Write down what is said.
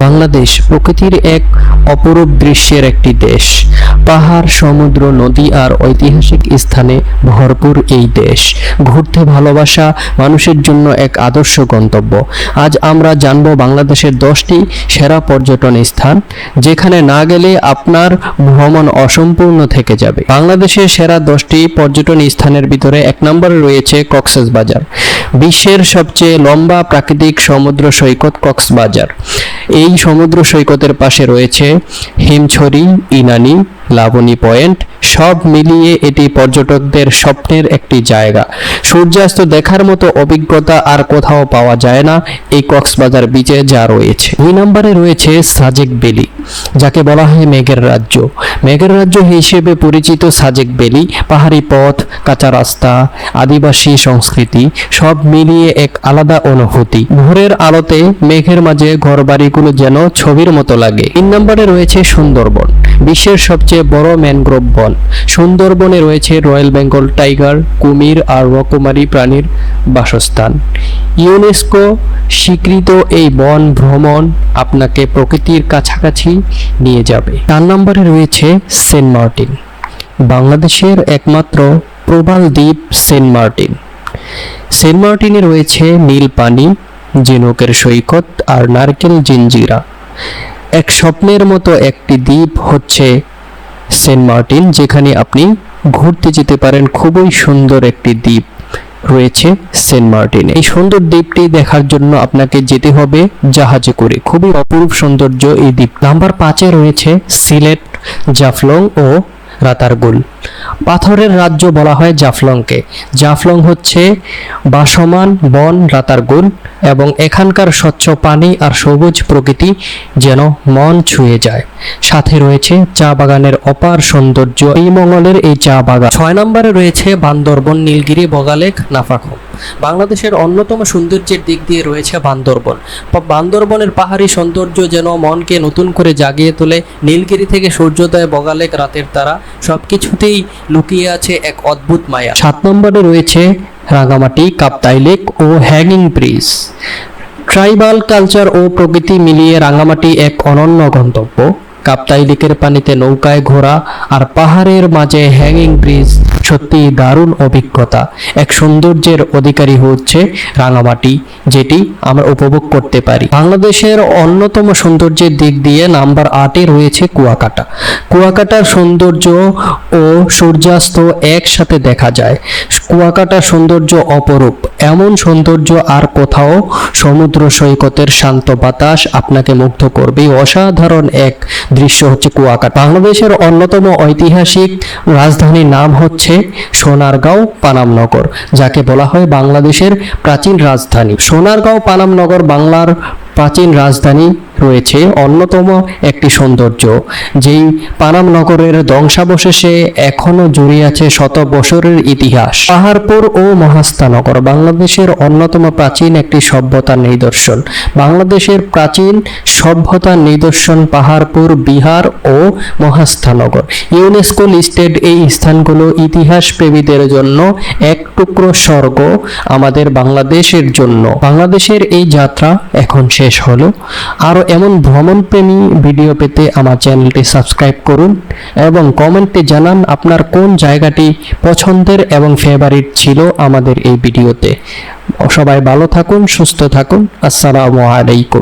বাংলাদেশ প্রকৃতির এক অপরূপ দৃশ্যের একটি দেশ। পাহাড়, সমুদ্র, নদী আর ঐতিহাসিক স্থানে ভরপুর এই দেশ। ঘুরতে ভালোবাসা মানুষের জন্য এক আদর্শ গন্তব্য। আজ আমরা জানব বাংলাদেশের দশটি সেরা পর্যটন স্থান, যেখানে না গেলে আপনার ভ্রমণ অসম্পূর্ণ থেকে যাবে। বাংলাদেশের সেরা দশটি পর্যটন স্থানের ভিতরে এক নম্বরে রয়েছে কক্সেস বাজার বিশ্বের সবচেয়ে লম্বা প্রাকৃতিক সমুদ্র সৈকত কক্সবাজার। এই সমুদ্র সৈকতের পাশে রয়েছে হিমছড়ি ইনানি লাবণী পয়েন্ট। সব মিলিয়ে এটি পর্যটকদের স্বপ্নের একটি জায়গা। সূর্যাস্ত দেখার মতো অভিজ্ঞতা আর কোথাও পাওয়া যায় না এই কক্সবাজার বিচে যা রয়েছে। দুই নম্বরে রয়েছে সাজেক বেলি, যাকে বলা হয় মেঘের রাজ্য। মেঘের রাজ্য হিসেবে পরিচিত সাজেক বেলি, পাহাড়ি পথ, কাঁচা রাস্তা, আদিবাসী সংস্কৃতি, সব মিলিয়ে এক আলাদা অনুভূতি। ভোরের আলোতে মেঘের মাঝে ঘরবাড়িগুলো যেন ছবির মতো লাগে। তিন নম্বরে রয়েছে সুন্দরবন, বিশ্বের সবচেয়ে বড় ম্যানগ্রোভ বন। সুন্দরবনে রয়েছে রয়্যাল বেঙ্গল টাইগার, কুমির আর রকমারি প্রাণীর বাসস্থান। ইউনেস্কো স্বীকৃত এই বন ভ্রমণ আপনাকে প্রকৃতির কাছাকাছি নিয়ে যাবে। চার নম্বরে রয়েছে সেন্ট মার্টিন, বাংলাদেশের একমাত্র প্রবাল দ্বীপ সেন্ট মার্টিন। সেন্ট মার্টিনে রয়েছে নীল পানি ঝিনুকের সৈকত আর নারকেল জিঞ্জিরা। এক স্বপ্নের মতো একটি দ্বীপ হচ্ছে সেন্ট মার্টিন, যেখানে আপনি ঘুরতে যেতে পারেন। খুবই সুন্দর একটি দ্বীপ রয়েছে সেন্ট মার্টিন। এই সুন্দর দ্বীপটি দেখার জন্য আপনাকে যেতে হবে জাহাজে করে। খুবই অপরূপ সৌন্দর্য এই দ্বীপ। নাম্বার পাঁচে রয়েছে সিলেট, জাফলং ও রাতারগুল পাথরের রাজ্য বলা হয় জাফলংকে। জাফলং হচ্ছে বাসমান বন রাতারগুল এবং এখানকার স্বচ্ছ পানি আর সবুজ প্রকৃতি যেন মন ছুঁয়ে যায়। সাথে রয়েছে চা বাগানের অপার সৌন্দর্য। এই মঙ্গলের এই চা বাগান। ছয় নম্বরে রয়েছে বান্দরবন নীলগিরি বগালেক নাফাখো বাংলাদেশের অন্যতম সৌন্দর্যের দিক দিয়ে রয়েছে বান্দরবন। বান্দরবনের পাহাড়ি সৌন্দর্য যেন মনকে নতুন করে জাগিয়ে তোলে। নীলগিরি থেকে সূর্যোদয় বগালেক রাতের তারা। সবকিছুতেই লুকিয়ে আছে এক অদ্ভুত মায়া। সাত নম্বরে রয়েছে রাঙামাটি, কাপ্তাই লেক ও হ্যাঙ্গিং ব্রিজ। ট্রাইবাল কালচার ও প্রকৃতি মিলিয়ে রাঙামাটি এক অনন্য গন্তব্য। কাপ্তাই লেকের পানিতে নৌকায় ঘোরা আর পাহাড়ের মাঝে হ্যাঙ্গিং ব্রিজ সত্যি দারুণ অভিজ্ঞতা। এক সৌন্দর্যের অধিকারী হচ্ছে রাঙামাটি, যেটি আমরা উপভোগ করতে পারি। বাংলাদেশের অন্যতম সৌন্দর্যের দিক দিয়ে নাম্বার আটে রয়েছে কুয়াকাটা। কুয়াকাটার সৌন্দর্য ও সূর্যাস্ত একসাথে দেখা যায়। কুয়াকাটার সৌন্দর্য অপরূপ। এমন সৌন্দর্য আর কোথাও সমুদ্র সৈকতের শান্ত বাতাস আপনাকে মুগ্ধ করবে। অসাধারণ এক দৃশ্য হচ্ছে কুয়াকাটা। বাংলাদেশের অন্যতম ঐতিহাসিক রাজধানীর নাম হচ্ছে সোনারগাঁও পানামনগর, যাকে বলা হয় বাংলাদেশের প্রাচীন রাজধানী। সোনারগাঁও পানামনগর বাংলার প্রাচীন রাজধানী রয়েছে অন্যতম একটি সৌন্দর্য, যেই পানাম নগরের ধ্বংসাবশেষে এখনও জড়িয়ে আছে শত বছরের ইতিহাস। পাহাড়পুর ও মহাস্থানগর বাংলাদেশের অন্যতম প্রাচীন একটি সভ্যতার নিদর্শন। বাংলাদেশের প্রাচীন সভ্যতার নিদর্শন পাহাড়পুর, বিহার ও মহাস্থানগর ইউনেস্কো লিস্টেড এই স্থানগুলো ইতিহাস প্রেমীদের জন্য এক টুকরো স্বর্গ আমাদের বাংলাদেশের জন্য। বাংলাদেশের এই যাত্রা এখন শেষ হলো। আরও এমন ভ্রমণপ্রেমী ভিডিও পেতে আমার চ্যানেলটি সাবস্ক্রাইব করুন এবং কমেন্টে জানান আপনার কোন জায়গাটি পছন্দের এবং ফেভারিট ছিল আমাদের এই ভিডিওতে। সবাই ভালো থাকুন, সুস্থ থাকুন। আসসালামু আলাইকুম।